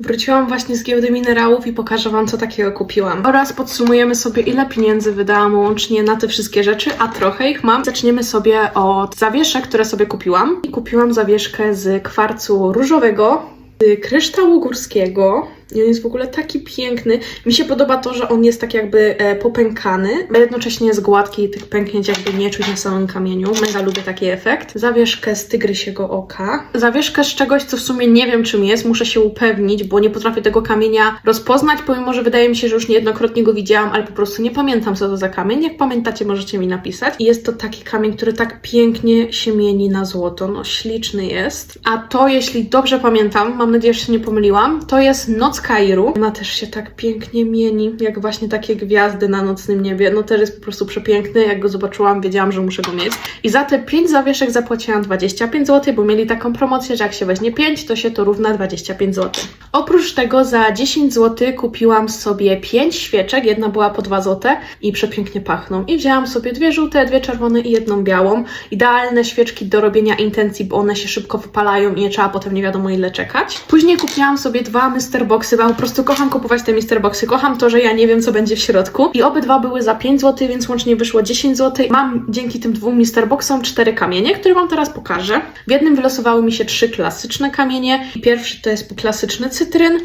Wróciłam właśnie z giełdy minerałów i pokażę Wam, co takiego kupiłam. Oraz podsumujemy sobie, ile pieniędzy wydałam łącznie na te wszystkie rzeczy, a trochę ich mam. Zaczniemy sobie od zawieszek, które sobie kupiłam. I kupiłam zawieszkę z kwarcu różowego, z kryształu górskiego. I on jest w ogóle taki piękny. Mi się podoba to, że on jest tak jakby e, popękany, a jednocześnie jest gładki i tych pęknięć jakby nie czuć na samym kamieniu. Mega lubię taki efekt. Zawieszkę z tygrysiego oka. Zawieszkę z czegoś, co w sumie nie wiem czym jest. Muszę się upewnić, bo nie potrafię tego kamienia rozpoznać, pomimo, że wydaje mi się, że już niejednokrotnie go widziałam, ale po prostu nie pamiętam, co to za kamień. Jak pamiętacie, możecie mi napisać. I jest to taki kamień, który tak pięknie się mieni na złoto. No, śliczny jest. A to, jeśli dobrze pamiętam, mam nadzieję, że się nie pomyliłam, to jest Noc Kairu. Ona też się tak pięknie mieni, jak właśnie takie gwiazdy na nocnym niebie. No też jest po prostu przepiękny. Jak go zobaczyłam, wiedziałam, że muszę go mieć. I za te 5 zawieszek zapłaciłam 25 zł, bo mieli taką promocję, że jak się weźmie 5, to się to równa 25 zł. Oprócz tego za 10 zł kupiłam sobie 5 świeczek, jedna była po 2 zł i przepięknie pachną. I wzięłam sobie dwie żółte, dwie czerwone i jedną białą. Idealne świeczki do robienia intencji, bo one się szybko wypalają i nie trzeba potem nie wiadomo ile czekać. Później kupiłam sobie dwa Myster Boxy, bo po prostu kocham kupować te Myster Boxy. Kocham to, że ja nie wiem co będzie w środku. I obydwa były za 5 zł, więc łącznie wyszło 10 zł. Mam dzięki tym dwóm Myster Boxom cztery kamienie, które Wam teraz pokażę. W jednym wylosowały mi się trzy klasyczne kamienie. Pierwszy to jest klasyczny cytryn.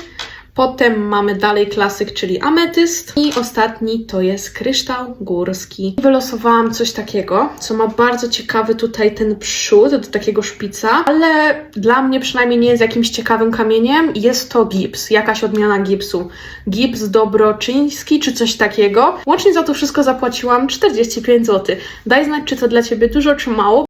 Potem mamy dalej klasyk, czyli ametyst. I ostatni to jest kryształ górski. Wylosowałam coś takiego, co ma bardzo ciekawy tutaj ten przód do takiego szpica, ale dla mnie przynajmniej nie jest jakimś ciekawym kamieniem. Jest to gips, jakaś odmiana gipsu. Gips dobroczyński czy coś takiego. Łącznie za to wszystko zapłaciłam 45 zł. Daj znać, czy to dla Ciebie dużo czy mało.